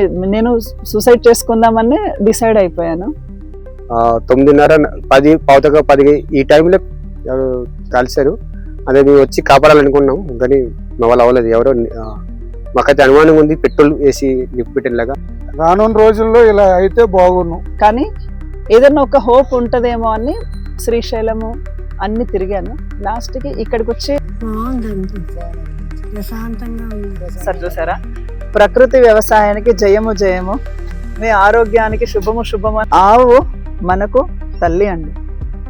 నేను సూసైడ్ చేసుకుందామని డిసైడ్ అయిపోయాను. ఆ, తొమ్మిదిన్నర పది పావుతగా పది ఈ టైంలో కలిశారు. అదే మేము వచ్చి కాపాడాలనుకున్నాం. కానీ మా వాళ్ళు అవ్వలేదు. ఎవరో మాకైతే అనుమానం ఉంది. పెట్రోల్ వేసి లిఫ్ట్ పెట్టేలాగా. రానున్న రోజుల్లో ఇలా అయితే బాగున్ను కానీ ఏదైనా ఒక హోప్ ఉంటదేమో అని శ్రీశైలము అన్ని తిరిగాను. లాస్ట్కి ఇక్కడికి వచ్చి ప్రశాంతంగా సార్ చూసారా? ప్రకృతి వ్యవసాయానికి జయము జయము. మీ ఆరోగ్యానికి శుభము శుభము. ఆవు మనకు తల్లి అండి.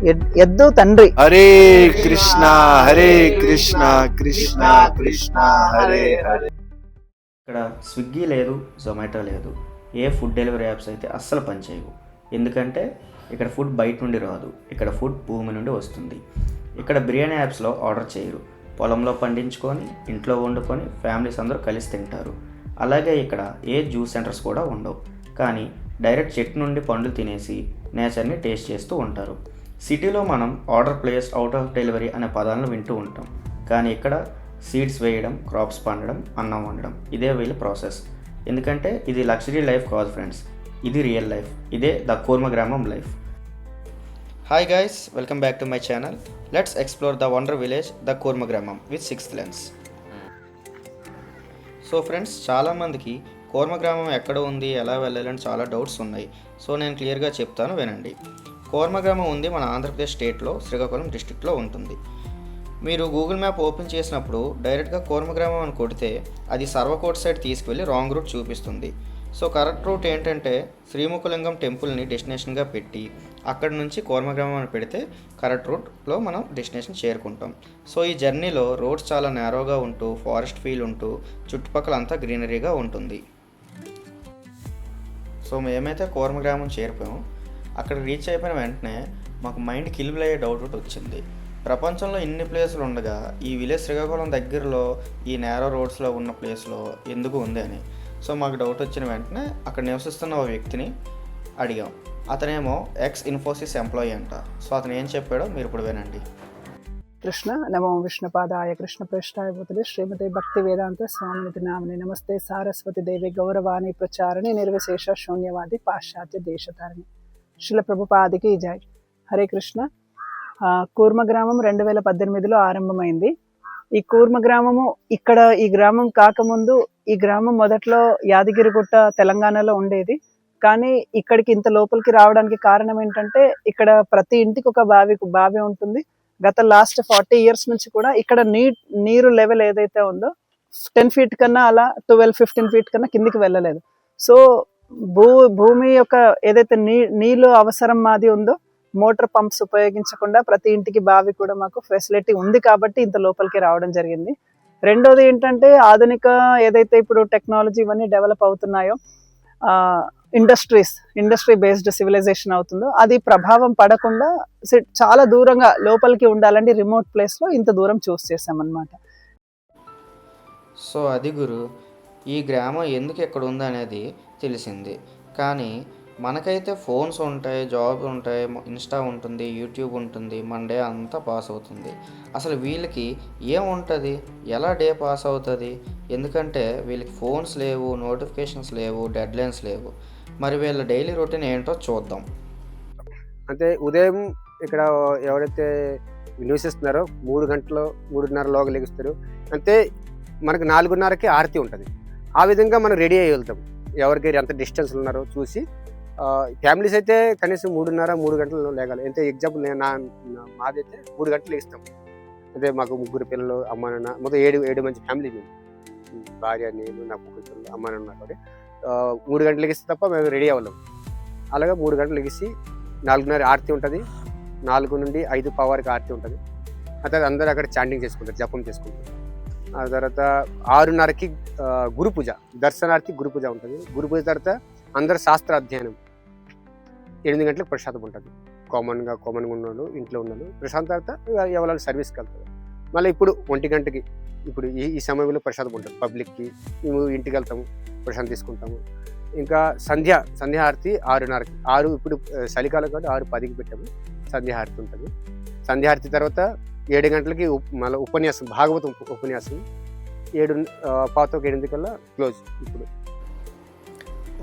ఎద్- ఎద్దు తండ్రి. హరే కృష్ణ హరే కృష్ణ కృష్ణ కృష్ణ హరే హరే. ఇక్కడ స్విగ్గీ లేదు జొమాటో లేదు. ఏ ఫుడ్ డెలివరీ యాప్స్ అయితే అస్సలు పనిచేయవు ఎందుకంటే ఇక్కడ ఫుడ్ బయట నుండి రాదు. ఇక్కడ ఫుడ్ భూమి నుండి వస్తుంది. ఇక్కడ బిర్యానీ యాప్స్లో ఆర్డర్ చేయరు. పొలంలో పండించుకొని ఇంట్లో వండుకొని ఫ్యామిలీస్ అందరూ కలిసి తింటారు. అలాగే ఇక్కడ ఏ జ్యూస్ సెంటర్స్ కూడా ఉండవు. కానీ డైరెక్ట్ చెట్టు నుండి పండ్లు తినేసి నేచర్ని టేస్ట్ చేస్తూ ఉంటారు. సిటీలో మనం order place out of delivery అనే పదాలను వింటూ ఉంటాం. కానీ ఇక్కడ సీడ్స్ వేయడం క్రాప్స్ పండడం అన్నం వండడం ఇదే వీళ్ళ ప్రాసెస్ ఎందుకంటే ఇది లగ్జరీ లైఫ్ కాదు ఫ్రెండ్స్ ఇది రియల్ లైఫ్ ఇదే the Kurma Gramam life hi guys welcome back to my channel let's explore the wonder village the Kurma Gramam with sixth lens so friends చాలామందికి కోర్మ గ్రామం ఎక్కడ ఉంది ఎలా వెళ్ళాలని చాలా డౌట్స్ ఉన్నాయి. సో నేను క్లియర్గా చెప్తాను వినండి. కోర్మ గ్రామం ఉంది మన ఆంధ్రప్రదేశ్ స్టేట్లో శ్రీకాకుళం డిస్టిక్లో ఉంటుంది. మీరు గూగుల్ మ్యాప్ ఓపెన్ చేసినప్పుడు డైరెక్ట్గా కూర్మగ్రామం అని కొడితే అది సర్వకోట్ సైడ్ తీసుకువెళ్ళి రాంగ్ రూట్ చూపిస్తుంది. సో కరెక్ట్ రూట్ ఏంటంటే శ్రీముఖలింగం టెంపుల్ని డెస్టినేషన్గా పెట్టి అక్కడ నుంచి కోర్మగ్రామం అని పెడితే కరెక్ట్ రూట్లో మనం డెస్టినేషన్ చేరుకుంటాం. సో ఈ జర్నీలో రోడ్స్ చాలా నేరోగా ఉంటూ ఫారెస్ట్ ఫీల్ ఉంటూ చుట్టుపక్కల అంతా గ్రీనరీగా ఉంటుంది. సో మేమైతే కోర్మగ్రామం చేరిపోయాం అక్కడ రీచ్ అయిపోయిన వెంటనే మాకు మైండ్ కిల్బుల్ అయ్యే డౌట్ ఒకటి వచ్చింది. ప్రపంచంలో ఇన్ని ప్లేసులు ఉండగా ఈ విలేజ్ శ్రీకాకుళం దగ్గరలో ఈ నేరో రోడ్స్లో ఉన్న ప్లేస్లో ఎందుకు ఉంది అని. సో మాకు డౌట్ వచ్చిన వెంటనే అక్కడ నివసిస్తున్న ఒక వ్యక్తిని అడిగాం. అతనేమో ఎక్స్ ఇన్ఫోసిస్ ఎంప్లాయీ అంట. సో అతను ఏం చెప్పాడో మీరు ఇప్పుడు వినండి. కృష్ణ నమో విష్ణుపాదాయ కృష్ణ ప్రేష్టాయ శ్రీమతి భక్తి వేదాంత స్వామినితి నామిని నమస్తే. సారస్వతి దేవి గౌరవాణి ప్రచారణి నిర్విశేష శూన్యవాది పాశ్చాత్య దేశధారణి. శిల ప్రభుపాదికి జై. హరే కృష్ణ. కూర్మ గ్రామం రెండు వేల పద్దెనిమిదిలో ఆరంభమైంది. ఈ కూర్మ గ్రామము ఇక్కడ ఈ గ్రామం కాకముందు ఈ గ్రామం మొదట్లో యాదగిరిగుట్ట తెలంగాణలో ఉండేది. కానీ ఇక్కడికి ఇంత లోపలికి రావడానికి కారణం ఏంటంటే ఇక్కడ ప్రతి ఇంటికి ఒక బావి బావి ఉంటుంది. గత లాస్ట్ ఫార్టీ ఇయర్స్ నుంచి కూడా ఇక్కడ నీ నీరు లెవెల్ ఏదైతే ఉందో టెన్ ఫీట్ కన్నా అలా ట్వెల్వ్ ఫిఫ్టీన్ ఫీట్ కన్నా కిందికి వెళ్ళలేదు. సో భూ భూమి యొక్క ఏదైతే నీ నీళ్ళు అవసరం మాది ఉందో మోటార్ పంప్స్ ఉపయోగించకుండా ప్రతి ఇంటికి బావి కూడా మాకు ఫెసిలిటీ ఉంది కాబట్టి ఇంత లోపలికి రావడం జరిగింది. రెండోది ఏంటంటే ఆధునిక ఏదైతే ఇప్పుడు టెక్నాలజీ ఇవన్నీ డెవలప్ అవుతున్నాయో ఇండస్ట్రీస్ ఇండస్ట్రీ బేస్డ్ సివిలైజేషన్ అవుతుందో అది ప్రభావం పడకుండా సి- చాలా దూరంగా లోపలికి ఉండాలంటే రిమోట్ ప్లేస్లో ఇంత దూరం చూస్ చేసామన్నమాట సో అది గురు ఈ గ్రామం ఎందుకు ఎక్కడ ఉంది అనేది తెలిసింది. కానీ మనకైతే ఫోన్స్ ఉంటాయి జాబ్ ఉంటాయి ఇన్స్టా ఉంటుంది యూట్యూబ్ ఉంటుంది మన డే అంతా పాస్ అవుతుంది. అసలు వీళ్ళకి ఏముంటుంది? ఎలా డే పాస్ అవుతుంది? ఎందుకంటే వీళ్ళకి ఫోన్స్ లేవు నోటిఫికేషన్స్ లేవు డెడ్లైన్స్ లేవు. మరి వీళ్ళ డైలీ రొటీన్ ఏంటో చూద్దాం. అంటే ఉదయం ఇక్కడ ఎవరైతే నివసిస్తున్నారో మూడు గంటలు మూడున్నర లోగా లెగుస్తారు. అంటే మనకు నాలుగున్నరకి ఆరతి ఉంటుంది. ఆ విధంగా మనం రెడీ అయ్యి వెళ్తాం. ఎవరికి ఎంత డిస్టెన్స్ ఉన్నారో చూసి ఫ్యామిలీస్ అయితే కనీసం మూడున్నర మూడు గంటలు లేగాలి. అంటే ఎగ్జాంపుల్ నేను నా మాదైతే మూడు గంటలు ఇస్తాం అంటే మాకు ముగ్గురు పిల్లలు అమ్మ నాన్న మొత్తం ఏడు ఏడు మంచి ఫ్యామిలీ మేము. భార్య నేను నా ముగ్గురు పిల్లలు అమ్మ నాన్న కాబట్టి. మూడు గంటలకి ఇస్తే తప్ప మేము రెడీ అవ్వలేము అలాగే మూడు గంటలు లెగిసి నాలుగున్నర ఆర్తి ఉంటుంది. నాలుగు నుండి ఐదు పవర్కి ఆర్తి ఉంటుంది. ఆ తర్వాత అందరూ అక్కడ చాంటింగ్ చేసుకుంటారు జపం చేసుకుంటారు. ఆ తర్వాత ఆరున్నరకి గురు పూజ దర్శనార్థి గురు పూజ ఉంటుంది. గురు పూజ తర్వాత అందరు శాస్త్ర అధ్యయనం ఎనిమిది గంటలకు ప్రశాంతం ఉంటుంది. కామన్గా కామన్గా ఉన్నాడు ఇంట్లో ఉన్నాడు. ప్రశాంత్ తర్వాత ఎవరు సర్వీస్కి వెళ్తారు మళ్ళీ ఇప్పుడు ఒంటి గంటకి ఇప్పుడు ఈ ఈ సమయంలో ప్రశాంతం ఉంటుంది. పబ్లిక్కి మేము ఇంటికి వెళ్తాము ప్రశాంత్ తీసుకుంటాము. ఇంకా సంధ్య సంధ్యాహారతి ఆరున్నరకి. ఆరు ఇప్పుడు చలికాలం కాబట్టి ఆరు పదికి పెట్టాము. సంధ్యాహారతి ఉంటుంది. సంధ్యాహారతి తర్వాత ఏడు గంటలకి మళ్ళీ ఉపన్యాసం భాగవతం ఉప- ఉపన్యాసం. ఏడు పాతకు ఎనిమిది కల్లా క్లోజ్ ఇప్పుడు.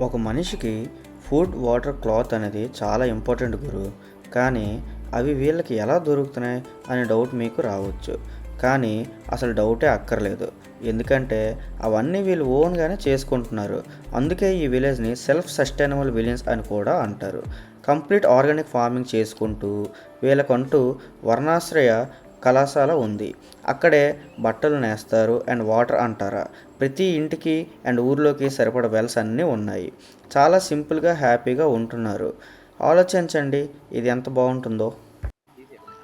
ఒక మనిషికి ఫుడ్ వాటర్ క్లాత్ అనేది చాలా ఇంపార్టెంట్ గురు. కానీ అవి వీళ్ళకి ఎలా దొరుకుతున్నాయి అనే డౌట్ మీకు రావచ్చు. కానీ అసలు డౌటే అక్కర్లేదు. ఎందుకంటే అవన్నీ వీళ్ళు ఓన్గానే చేసుకుంటున్నారు. అందుకే ఈ విలేజ్ని సెల్ఫ్ సస్టైనబుల్ విలేజ్ అని కూడా అంటారు. కంప్లీట్ ఆర్గానిక్ ఫార్మింగ్ చేసుకుంటూ వీళ్ళకంటూ వర్ణాశ్రయ కళాశాల ఉంది. అక్కడే బట్టలు నేస్తారు అండ్ వాటర్ అంటారా. ప్రతి ఇంటికి అండ్ ఊర్లోకి సరిపడ వెల్స్ అన్నీ ఉన్నాయి. చాలా సింపుల్గా హ్యాపీగా ఉంటున్నారు. ఆలోచించండి ఇది ఎంత బాగుంటుందో.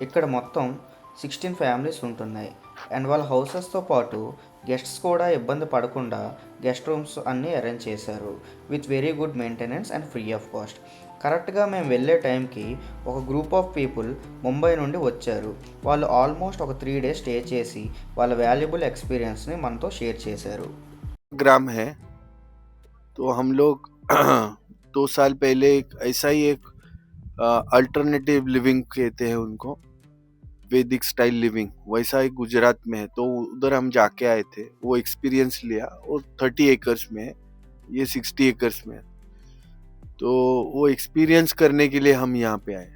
ఇక్కడ మొత్తం సిక్స్టీన్ ఫ్యామిలీస్ ఉంటున్నాయి. అండ్ వాళ్ళ హౌసెస్తో పాటు గెస్ట్స్ కూడా ఇబ్బంది పడకుండా గెస్ట్ రూమ్స్ అన్నీ అరేంజ్ చేశారు with very good maintenance and free of cost కరెక్ట్గా మేము వెళ్ళే టైంకి ఒక గ్రూప్ ఆఫ్ పీపుల్ ముంబై నుండి వచ్చారు వాళ్ళు ఆల్మోస్ట్ ఒక త్రీ డేస్ స్టే చేసి వాళ్ళ వాల్యుబుల్ ఎక్స్పీరియన్స్ని మనతో షేర్ చేశారు ग्राम है तो हम लोग दो साल पहले एक ऐसा ही एक अल्टरनेटिव लिविंग कहते हैं उनको वैदिक स्टाइल लिविंग वैसा ही गुजरात में है तो उधर हम जाके आए थे, वो एक्सपीरियंस लिया, और थर्टी एकर्स में है, ये सिक्सटी एकर्स में है। तो वो एक्सपीरियंस करने के लिए हम यहाँ पे आए।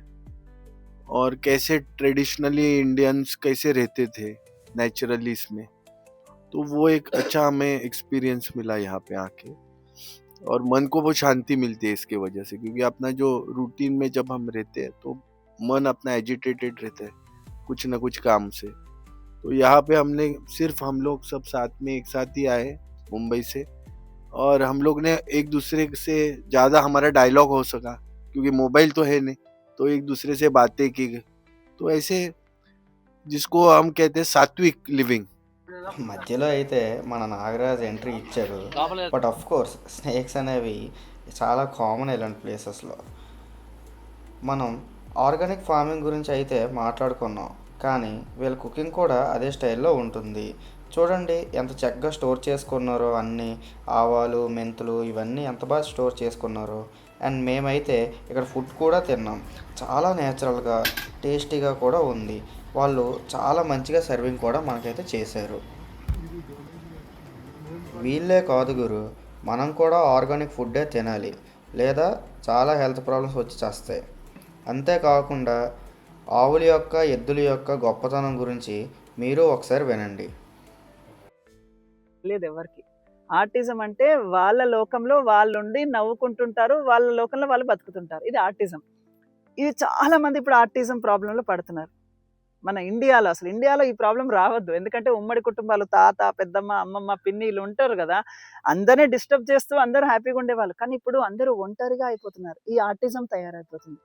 और कैसे ट्रेडिशनली इंडियंस कैसे रहते थे नेचुरली इसमें तो वो एक अच्छा हमें एक्सपीरियंस मिला यहाँ पे आके। और मन को वो शांति मिलती है इसके वजह से, क्योंकि अपना जो रूटीन में जब हम रहते हैं तो मन अपना एजिटेटेड रहता है। कुछ ना कुछ काम से तो यहाँ पे हमने सिर्फ हम लोग सब साथ में एक साथ ही आए मुंबई से और हम लोग ने एक दूसरे से ज़्यादा हमारा डायलॉग हो सका क्योंकि मोबाइल तो है नहीं तो एक दूसरे से बातें की तो ऐसे जिसको हम कहते हैं सात्विक लिविंग మధ్యలో అయితే మన నాగరాజ్ ఎంట్రీ ఇచ్చాడు బట్ ఆఫ్ కోర్స్ స్నేక్స్ అనేవి చాలా కామన్ ఇలాంటి ప్లేసెస్లో మనం ఆర్గానిక్ ఫార్మింగ్ గురించి అయితే మాట్లాడుకున్నాం కానీ వీళ్ళ కుకింగ్ కూడా అదే స్టైల్లో ఉంటుంది. చూడండి ఎంత చక్కగా స్టోర్ చేసుకున్నారో అన్నీ ఆవాలు మెంతులు ఇవన్నీ ఎంత బాగా స్టోర్ చేసుకున్నారో. అండ్ మేమైతే ఇక్కడ ఫుడ్ కూడా తిన్నాం. చాలా నేచురల్గా టేస్టీగా కూడా ఉంది. వాళ్ళు చాలా మంచిగా సర్వింగ్ కూడా మనకైతే చేశారు. వీళ్ళే కాదు గురు మనం కూడా ఆర్గానిక్ ఫుడ్డే తినాలి. లేదా చాలా హెల్త్ ప్రాబ్లమ్స్ వచ్చి చేస్తాయి. అంతేకాకుండా ఆవుల యొక్క ఎద్దుల యొక్క గొప్పతనం గురించి మీరు ఒకసారి వినండి. లేదు ఎవరికి. ఆర్టిజం అంటే వాళ్ళ లోకంలో వాళ్ళుండి నవ్వుకుంటుంటారు వాళ్ళ లోకంలో వాళ్ళు బతుకుతుంటారు. ఇది ఆర్టిజం. ఇది చాలా మంది ఇప్పుడు ఆర్టిజం ప్రాబ్లంలో పడుతున్నారు. మన ఇండియాలో అసలు ఇండియాలో ఈ ప్రాబ్లం రావద్దు. ఎందుకంటే ఉమ్మడి కుటుంబాలు తాత పెద్దమ్మ అమ్మమ్మ పిన్నిలు ఉంటారు కదా. అందరినీ డిస్టర్బ్ చేస్తూ అందరూ హ్యాపీగా ఉండేవాళ్ళు. కానీ ఇప్పుడు అందరూ ఒంటరిగా అయిపోతున్నారు. ఈ ఆర్టిజం తయారైపోతుంది.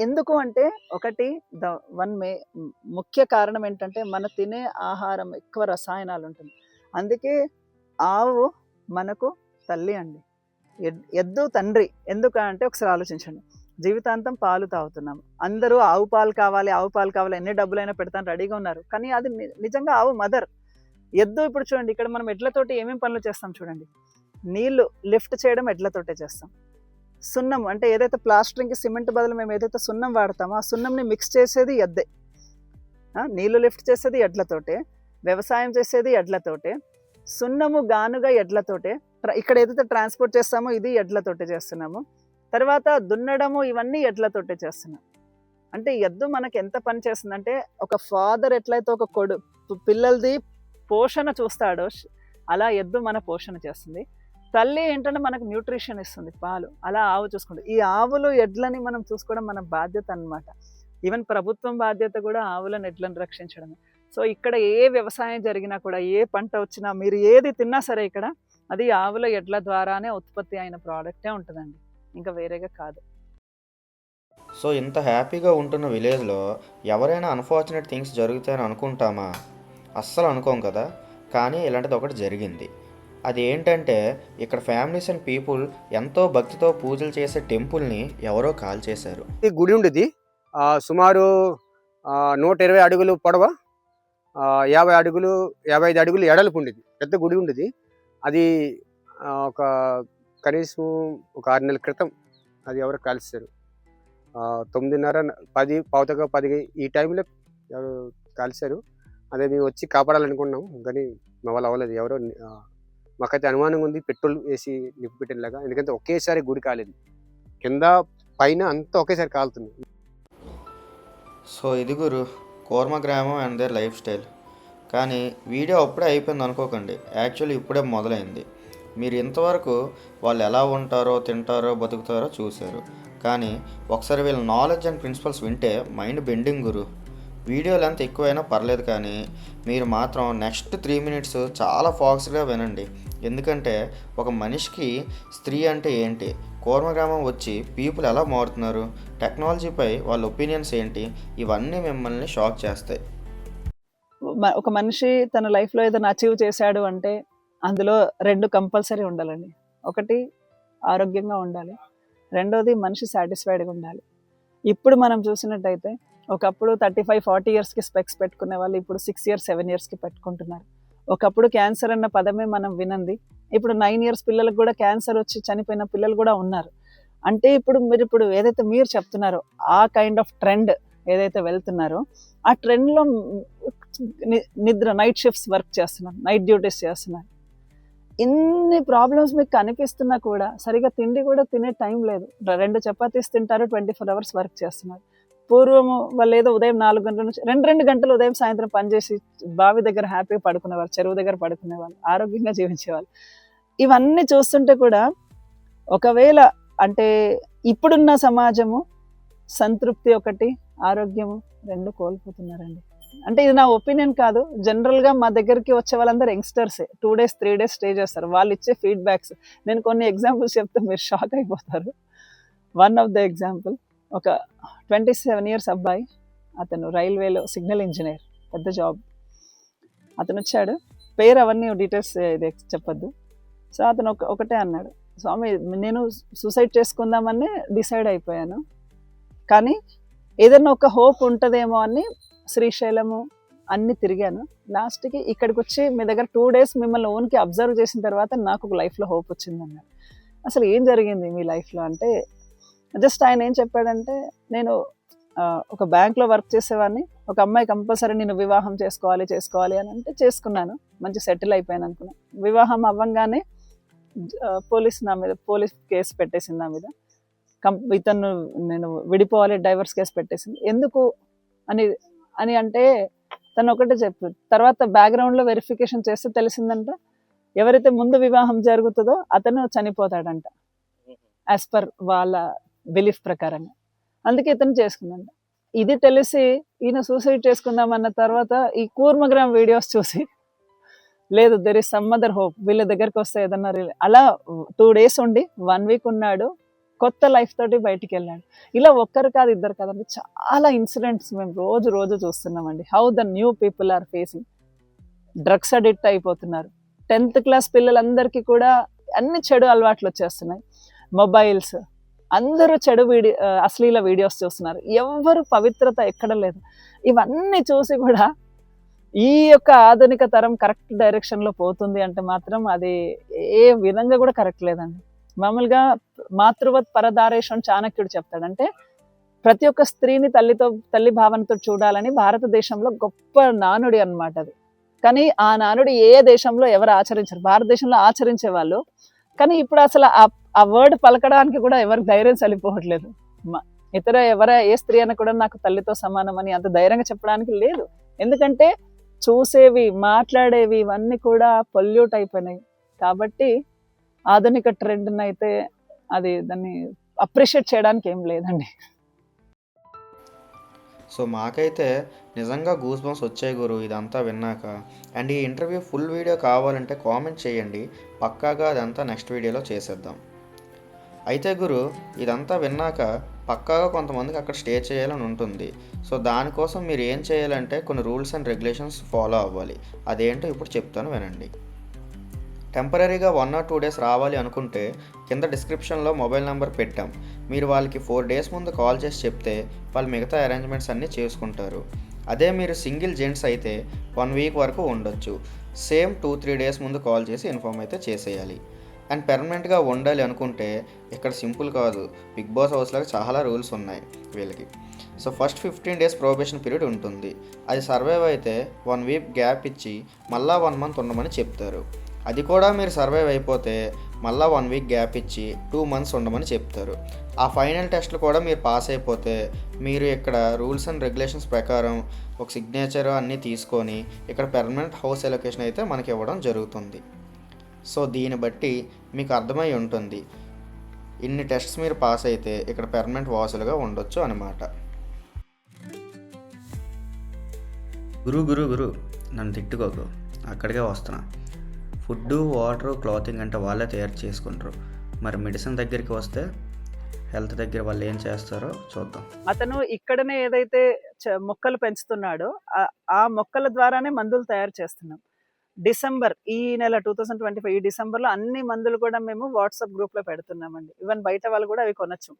ఎందుకు అంటే ఒకటి ద వన్ మే ముఖ్య కారణం ఏంటంటే మన తినే ఆహారం ఎక్కువ రసాయనాలు ఉంటుంది అందుకే ఆవు మనకు తల్లి అండి. ఎద్- ఎద్దు తండ్రి. ఎందుకు అంటే ఒకసారి ఆలోచించండి. జీవితాంతం పాలు తాగుతున్నాం అందరూ ఆవు పాలు కావాలి ఆవు పాలు కావాలి ఎన్ని డబ్బులైనా పెడతాను రెడీగా ఉన్నారు. కానీ అది నిజంగా ఆవు మదర్. ఎద్దు ఇప్పుడు చూడండి ఇక్కడ మనం ఎడ్లతోటి ఏమేమి పనులు చేస్తాం చూడండి. నీళ్ళు లిఫ్ట్ చేయడం ఎడ్లతోటే చేస్తాం. సున్నం అంటే ఏదైతే ప్లాస్టరింగ్కి సిమెంట్ బదులు మేము ఏదైతే సున్నం వాడతామో ఆ సున్నంని మిక్స్ చేసేది ఎద్దే నీళ్ళు లిఫ్ట్ చేసేది ఎడ్లతోటే వ్యవసాయం చేసేది ఎడ్లతోటే సున్నము గానుగా ఎడ్లతోటే ఇక్కడ ఏదైతే ట్రాన్స్పోర్ట్ చేస్తామో ఇది ఎడ్లతోటే చేస్తున్నాము. తర్వాత దున్నడము ఇవన్నీ ఎడ్లతోటే చేస్తున్నాం. అంటే ఎద్దు మనకి ఎంత పని చేస్తుందంటే ఒక ఫాదర్ ఎట్లయితే ఒక కొడు పిల్లలది పోషణ చూస్తాడో అలా ఎద్దు మన పోషణ చేస్తుంది. తల్లి ఏంటంటే మనకు న్యూట్రిషన్ ఇస్తుంది పాలు. అలా ఆవు చూసుకుంటుంది ఈ ఆవులు ఎడ్లని మనం చూసుకోవడం మన బాధ్యత అన్నమాట. ఈవెన్ ప్రభుత్వం బాధ్యత కూడా ఆవులను ఎడ్లను రక్షించడమే. సో ఇక్కడ ఏ వ్యవసాయం జరిగినా కూడా ఏ పంట వచ్చినా మీరు ఏది తిన్నా సరే ఇక్కడ అది ఆవుల ఎడ్ల ద్వారానే ఉత్పత్తి అయిన ప్రోడక్టే ఉంటుందండి. ఇంకా వేరేగా కాదు. సో ఇంత హ్యాపీగా ఉంటున్న విలేజ్లో ఎవరైనా అన్ఫార్చునేట్ థింగ్స్ జరుగుతాయని అనుకుంటామా? అస్సలు అనుకోం కదా. కానీ ఇలాంటిది ఒకటి జరిగింది. అది ఏంటంటే ఇక్కడ ఫ్యామిలీస్ అండ్ పీపుల్ ఎంతో భక్తితో పూజలు చేసే టెంపుల్ని ఎవరో కాల్ చేశారు ఈ గుడి ఉండేది. సుమారు నూట ఇరవై అడుగులు పొడవ యాభై అడుగులు యాభై ఐదు అడుగులు ఎడల్పు ఉండేది. పెద్ద గుడి ఉండేది. అది ఒక కనీసం ఒక ఆరు నెలల క్రితం అది ఎవరో కాల్చారు తొమ్మిదిన్నర పది పావుతగా పది ఈ టైంలో ఎవరు కాల్చారు అదే మేము వచ్చి కాపాడాలనుకున్నాం. కానీ మా వాళ్ళు అవ్వలేదు. ఎవరో మాకైతే అనుమానంగా ఉంది. పెట్రోల్ వేసి నిప్పు పెట్టేలాగా. ఎందుకంటే ఒకేసారి గుడి కాలేదు. కింద పైన అంతా ఒకేసారి కాలుతుంది. సో ఇది గురు Kurma Gramam and their lifestyle. కానీ వీడియో అప్పుడే అయిపోయింది అనుకోకండి. యాక్చువల్లీ ఇప్పుడే మొదలైంది. మీరు ఇంతవరకు వాళ్ళు ఎలా ఉంటారో తింటారో బతుకుతారో చూశారు. కానీ ఒకసారి వీళ్ళ నాలెడ్జ్ అండ్ ప్రిన్సిపల్స్ వింటే మైండ్ బెండింగ్ గురు. వీడియో లెంత్ ఎక్కువైనా పర్లేదు కానీ మీరు మాత్రం నెక్స్ట్ త్రీ మినిట్స్ చాలా ఫాక్స్గా వినండి. ఎందుకంటే ఒక మనిషికి స్త్రీ అంటే ఏంటి? కూర్మగ్రామం వచ్చి పీపుల్ ఎలా మారుతున్నారు? టెక్నాలజీపై వాళ్ళ ఒపీనియన్స్ ఏంటి? ఇవన్నీ మిమ్మల్ని షాక్ చేస్తాయి. ఒక మనిషి తన లైఫ్లో ఏదైనా అచీవ్ చేశాడు అంటే అందులో రెండు కంపల్సరీ ఉండాలండి. ఒకటి ఆరోగ్యంగా ఉండాలి. రెండోది మనిషి సాటిస్ఫైడ్గా ఉండాలి. ఇప్పుడు మనం చూసినట్టయితే ఒకప్పుడు థర్టీ ఫైవ్ ఫార్టీ ఇయర్స్కి స్పెక్స్ పెట్టుకునే వాళ్ళు ఇప్పుడు సిక్స్ ఇయర్స్ సెవెన్ ఇయర్స్కి పెట్టుకుంటున్నారు. ఒకప్పుడు క్యాన్సర్ అన్న పదమే మనం వినంది ఇప్పుడు నైన్ ఇయర్స్ పిల్లలకు కూడా క్యాన్సర్ వచ్చి చనిపోయిన పిల్లలు కూడా ఉన్నారు. అంటే ఇప్పుడు మీరు ఇప్పుడు ఏదైతే మీరు చెప్తున్నారో ఆ కైండ్ ఆఫ్ ట్రెండ్ ఏదైతే వెళ్తున్నారో ఆ ట్రెండ్లో ని- నిద్ర నైట్ షిఫ్ట్స్ వర్క్ చేస్తున్నారు నైట్ డ్యూటీస్ చేస్తున్నారు. ఇన్ని ప్రాబ్లమ్స్ మీకు కనిపిస్తున్నా కూడా సరిగా తిండి కూడా తినే టైం లేదు. రెండు చపాతీస్ తింటారు ట్వంటీ ఫోర్ అవర్స్ వర్క్ చేస్తున్నారు. పూర్వము వాళ్ళు ఏదో ఉదయం నాలుగు గంటల నుంచి రెండు రెండు గంటలు ఉదయం సాయంత్రం పనిచేసి బావి దగ్గర హ్యాపీగా పడుకునేవారు చెరువు దగ్గర పడుకునేవాళ్ళు ఆరోగ్యంగా జీవించేవాళ్ళు. ఇవన్నీ చూస్తుంటే కూడా ఒకవేళ అంటే ఇప్పుడున్న సమాజము సంతృప్తి ఒకటి ఆరోగ్యము రెండు కోల్పోతున్నారండి. అంటే ఇది నా ఒపీనియన్ కాదు. జనరల్గా మా దగ్గరికి వచ్చే వాళ్ళందరూ youngsters. Two days three days stay చేస్తారు. వాళ్ళు ఇచ్చే ఫీడ్బ్యాక్స్. నేను కొన్ని ఎగ్జాంపుల్స్ చెప్తే మీరు షాక్ అయిపోతారు. One of the example. ఒక ట్వంటీ సెవెన్ ఇయర్స్ అబ్బాయి. అతను రైల్వేలో సిగ్నల్ ఇంజనీర్. పెద్ద జాబ్. అతను వచ్చాడు పేరు అవన్నీ డీటెయిల్స్ ఇది చెప్పొద్దు. సో అతను ఒక ఒకటే అన్నాడు. స్వామి నేను సూసైడ్ చేసుకుందామని డిసైడ్ అయిపోయాను. కానీ ఏదైనా ఒక హోప్ ఉంటుందేమో అని శ్రీశైలము అన్ని తిరిగాను. లాస్ట్కి ఇక్కడికి వచ్చి మీ దగ్గర టూ డేస్ మిమ్మల్ని ఓన్కి అబ్జర్వ్ చేసిన తర్వాత నాకు ఒక లైఫ్లో హోప్ వచ్చిందన్నారు అసలు ఏం జరిగింది మీ లైఫ్లో? అంటే జస్ట్ ఆయన ఏం చెప్పాడంటే నేను ఒక బ్యాంక్లో వర్క్ చేసేవాడిని. ఒక అమ్మాయి కంపల్సరీ నేను వివాహం చేసుకోవాలి చేసుకోవాలి అని అంటే చేసుకున్నాను. మంచి సెటిల్ అయిపోయాను అనుకున్నాను వివాహం అవ్వంగానే పోలీస్ నా మీద పోలీస్ కేసు పెట్టేసింది నా మీద. కం ఇతను నేను విడిపోవాలి డైవర్స్ కేసు పెట్టేసింది. ఎందుకు? అని అని అంటే తను ఒకటే చెప్పు తర్వాత బ్యాక్గ్రౌండ్లో వెరిఫికేషన్ చేస్తే తెలిసిందంట ఎవరైతే ముందు వివాహం జరుగుతుందో అతను చనిపోతాడంట. యాజ్ పర్ వాళ్ళ బిలీఫ్ ప్రకారంగా. అందుకే ఇతను చేసుకుందంట. ఇది తెలిసి ఈయన సూసైడ్ చేసుకుందామన్న తర్వాత ఈ కూర్మగ్రామ్ వీడియోస్ చూసి లేదు there is some other hope వీళ్ళ దగ్గరికి వస్తే ఏదన్నా రిలే- అలా టూ డేస్ ఉండి వన్ వీక్ ఉన్నాడు కొత్త లైఫ్ తోటి బయటికి వెళ్ళాడు. ఇలా ఒక్కరు కాదు ఇద్దరు కాదండి చాలా ఇన్సిడెంట్స్ మేము రోజు రోజు చూస్తున్నామండి. How the new people are facing drugs addict అయిపోతున్నారు. టెన్త్ క్లాస్ పిల్లలందరికీ కూడా అన్ని చెడు అలవాట్లు వచ్చేస్తున్నాయి. మొబైల్స్ అందరూ చెడు వీడియో అశ్లీల వీడియోస్ చూస్తున్నారు. ఎవరు పవిత్రత ఎక్కడ లేదు. ఇవన్నీ చూసి కూడా ఈ యొక్క ఆధునిక తరం కరెక్ట్ డైరెక్షన్లో పోతుంది అంటే మాత్రం అది ఏ విధంగా కూడా కరెక్ట్ లేదండి. మామూలుగా మాతృవత్ పరదారేశం చాణక్యుడు చెప్తాడంటే ప్రతి ఒక్క స్త్రీని తల్లితో తల్లి భావనతో చూడాలని భారతదేశంలో గొప్ప నానుడి అనమాట అది. కానీ ఆ నానుడి ఏ దేశంలో ఎవరు ఆచరించరు? భారతదేశంలో ఆచరించే వాళ్ళు. కానీ ఇప్పుడు అసలు ఆ ఆ వర్డ్ పలకడానికి కూడా ఎవరికి ధైర్యం చలిపోవట్లేదు మ- ఇతర ఎవర ఏ స్త్రీ అయినా కూడా నాకు తల్లితో సమానం అని అంత ధైర్యంగా చెప్పడానికి లేదు. ఎందుకంటే చూసేవి మాట్లాడేవి ఇవన్నీ కూడా పొల్యూట్ అయిపోయినాయి. కాబట్టి ఆధునిక ట్రెండ్ని అయితే అది దాన్ని అప్రిషియేట్ చేయడానికి ఏం లేదండి. సో మాకైతే నిజంగా గూస్ బంప్స్ వచ్చాయి గురు ఇదంతా విన్నాక. అండ్ ఈ ఇంటర్వ్యూ ఫుల్ వీడియో కావాలంటే కామెంట్ చేయండి. పక్కాగా అదంతా నెక్స్ట్ వీడియోలో చేసేద్దాం. అయితే గురు ఇదంతా విన్నాక పక్కాగా కొంతమందికి అక్కడ స్టే చేయాలని ఉంటుంది. సో దానికోసం మీరు ఏం చేయాలంటే కొన్ని రూల్స్ అండ్ రెగ్యులేషన్స్ ఫాలో అవ్వాలి. అదేంటో ఇప్పుడు చెప్తాను వినండి. టెంపరీగా వన్ ఆర్ టూ డేస్ రావాలి అనుకుంటే కింద డిస్క్రిప్షన్లో మొబైల్ నెంబర్ పెట్టాం. మీరు వాళ్ళకి ఫోర్ డేస్ ముందు కాల్ చేసి చెప్తే వాళ్ళు మిగతా అరేంజ్మెంట్స్ అన్నీ చేసుకుంటారు. అదే మీరు సింగిల్ జెంట్స్ అయితే వన్ వీక్ వరకు ఉండొచ్చు. సేమ్ టూ త్రీ డేస్ ముందు కాల్ చేసి ఇన్ఫామ్ అయితే చేసేయాలి. అండ్ పెర్మనెంట్గా ఉండాలి అనుకుంటే ఇక్కడ సింపుల్ కాదు. బిగ్ బాస్ హౌస్లో చాలా రూల్స్ ఉన్నాయి వీళ్ళకి. So first fifteen days probation period ఉంటుంది. అది సర్వైవ్ అయితే వన్ వీక్ గ్యాప్ ఇచ్చి మళ్ళా వన్ మంత్ ఉండమని చెప్తారు. అది కూడా మీరు సర్వైవ్ అయిపోతే మళ్ళీ వన్ వీక్ గ్యాప్ ఇచ్చి టూ మంత్స్ ఉండమని చెప్తారు. ఆ ఫైనల్ టెస్ట్లు కూడా మీరు పాస్ అయిపోతే మీరు ఇక్కడ రూల్స్ అండ్ రెగ్యులేషన్స్ ప్రకారం ఒక సిగ్నేచర్ అన్నీ తీసుకొని ఇక్కడ పెర్మనెంట్ హౌస్ ఎలొకేషన్ అయితే మనకి ఇవ్వడం జరుగుతుంది. సో దీన్ని బట్టి మీకు అర్థమై ఉంటుంది. ఇన్ని టెస్ట్స్ మీరు పాస్ అయితే ఇక్కడ పెర్మనెంట్ వాసులుగా ఉండొచ్చు అనమాట గురు గురు గురు నన్ను తిట్టుకోకు. అక్కడికే వస్తున్నా. ఫుడ్ వాటర్ క్లాతింగ్ అంటే వాళ్ళే తయారు చేసుకుంటారు. మరి మెడిసిన్ దగ్గరికి వస్తే హెల్త్ దగ్గర వాళ్ళు ఏం చేస్తారో చూద్దాం. అతను ఇక్కడనే ఏదైతే చ- మొక్కలు పెంచుతున్నాడో ఆ- ఆ మొక్కల ద్వారానే మందులు తయారు చేస్తున్నాం. డిసెంబర్ ఈ నెల టూ థౌసండ్ ట్వంటీ ఫైవ్ ఈ డిసెంబర్లో అన్ని మందులు కూడా మేము వాట్సాప్ గ్రూప్లో పెడుతున్నామండి. ఈవెన్ బయట వాళ్ళు కూడా అవి కొనొచ్చు.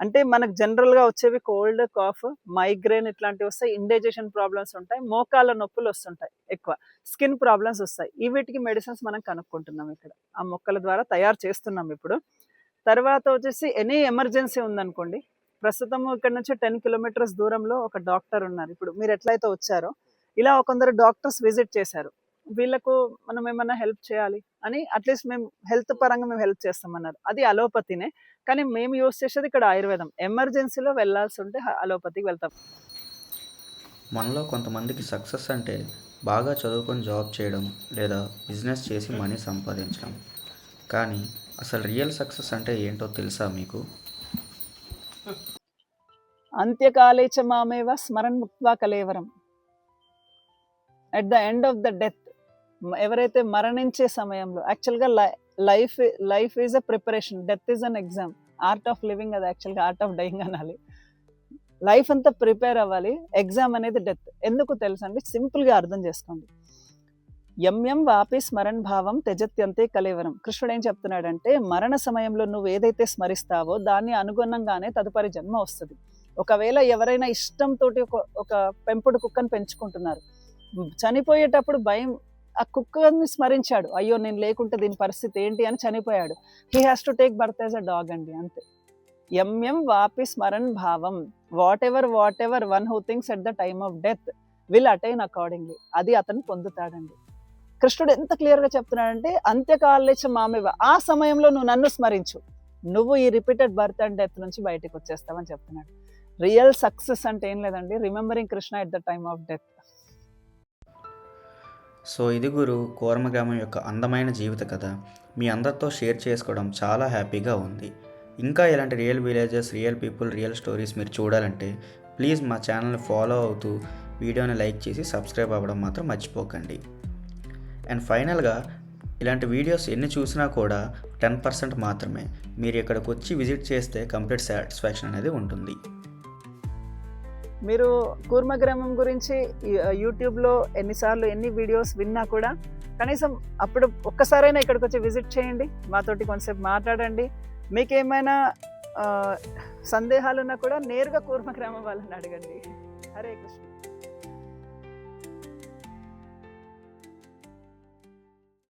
అంటే మనకు జనరల్గా వచ్చేవి కోల్డ్ కాఫ్ మైగ్రేన్ ఇట్లాంటివి వస్తాయి. ఇండైజెషన్ ప్రాబ్లమ్స్ ఉంటాయి. మోకాళ్ళ నొప్పులు వస్తుంటాయి ఎక్కువ. స్కిన్ ప్రాబ్లమ్స్ వస్తాయి. ఈ వీటికి మెడిసిన్స్ మనం కనుక్కుంటున్నాం ఇక్కడ. ఆ మొక్కల ద్వారా తయారు చేస్తున్నాం ఇప్పుడు. తర్వాత వచ్చేసి ఎనీ ఎమర్జెన్సీ ఉందనుకోండి. ప్రస్తుతం ఇక్కడ నుంచి టెన్ కిలోమీటర్స్ దూరంలో ఒక డాక్టర్ ఉన్నారు. ఇప్పుడు మీరు ఎట్లయితే వచ్చారో ఇలా కొందరు డాక్టర్స్ విజిట్ చేశారు. వీళ్ళకు మనం ఏమన్నా హెల్ప్ చేయాలి అని అట్లీస్ట్ మేము హెల్త్ పరంగా మేము హెల్ప్ చేస్తామన్నారు. అది అలోపతినే కానీ మేము యూస్ చేసేది ఇక్కడ ఆయుర్వేదం. ఎమర్జెన్సీలో వెళ్ళాల్సి ఉంటే అలోపతికి వెళ్తాం. మనలో కొంతమందికి సక్సెస్ అంటే బాగా చదువుకొని జాబ్ చేయడం లేదా బిజినెస్ చేసి మనీ సంపాదించడం. కానీ అసలు రియల్ సక్సెస్ అంటే ఏంటో తెలుసా మీకు? అంత్యకాలే చ మామేవ స్మరణ్ ముక్వా కలేవరం. At the end of the death ఎవరైతే మరణించే సమయంలో యాక్చువల్గా life life is a preparation death is an exam art of living అది యాక్చువల్గా ఆర్ట్ ఆఫ్ డైయింగ్ అనాలి. లైఫ్ అంతా ప్రిపేర్ అవ్వాలి. ఎగ్జామ్ అనేది డెత్ ఎందుకు తెలుసు అండి సింపుల్గా అర్థం చేసుకోండి. ఎంఎం వాపి స్మరణ్ భావం తెజత్యంతే కలేవరం. కృష్ణుడు ఏం చెప్తున్నాడంటే మరణ సమయంలో నువ్వు ఏదైతే స్మరిస్తావో దాన్ని అనుగుణంగానే తదుపరి జన్మ వస్తుంది. ఒకవేళ ఎవరైనా ఇష్టంతో ఒక ఒక పెంపుడు కుక్కను పెంచుకుంటున్నారు. చనిపోయేటప్పుడు భయం ఆ కుక్కని స్మరించాడు. అయ్యో నేను లేకుంటే దీని పరిస్థితి ఏంటి అని చనిపోయాడు. He has to take birth as a dog అండి అంతే. ఎం ఎం వాపి స్మరణ్ భావం. Whatever whatever one who thinks at the time of death will attain accordingly అది అతను పొందుతాడండి. కృష్ణుడు ఎంత క్లియర్గా చెప్తున్నాడంటే అంత్యకాలేచ మామివ ఆ సమయంలో నువ్వు నన్ను స్మరించు. నువ్వు ఈ రిపీటెడ్ బర్త్ అండ్ డెత్ నుంచి బయటకు వచ్చేస్తావని చెప్తున్నాడు. రియల్ సక్సెస్ అంటే ఏం లేదండి. Remembering Krishna at the time of death so ఇది గురు కోరమ గ్రామం యొక్క అందమైన జీవిత కథ. మీ అందరితో షేర్ చేసుకోవడం చాలా హ్యాపీగా ఉంది. ఇంకా ఇలాంటి real villages real people real stories మీరు చూడాలంటే ప్లీజ్ మా ఛానల్ని ఫాలో అవుతూ వీడియోని లైక్ చేసి సబ్స్క్రైబ్ అవ్వడం మాత్రం మర్చిపోకండి. అండ్ ఫైనల్గా ఇలాంటి వీడియోస్ ఎన్ని చూసినా కూడా టెన్ పర్సెంట్ మాత్రమే మీరు ఇక్కడికి వచ్చి విజిట్ చేస్తే కంప్లీట్ సాటిస్ఫాక్షన్ అనేది ఉంటుంది. మీరు కూర్మ గ్రామం గురించి యూట్యూబ్లో ఎన్నిసార్లు ఎన్ని వీడియోస్ విన్నా కూడా కనీసం అప్పుడు ఒక్కసారైనా ఇక్కడికి వచ్చి విజిట్ చేయండి. మాతోటి కొంతసేపు మాట్లాడండి. మీకు ఏమైనా కూడా నేరుగా కూర్మ గ్రామం వాళ్ళని అడగండి. హరే కృష్ణ.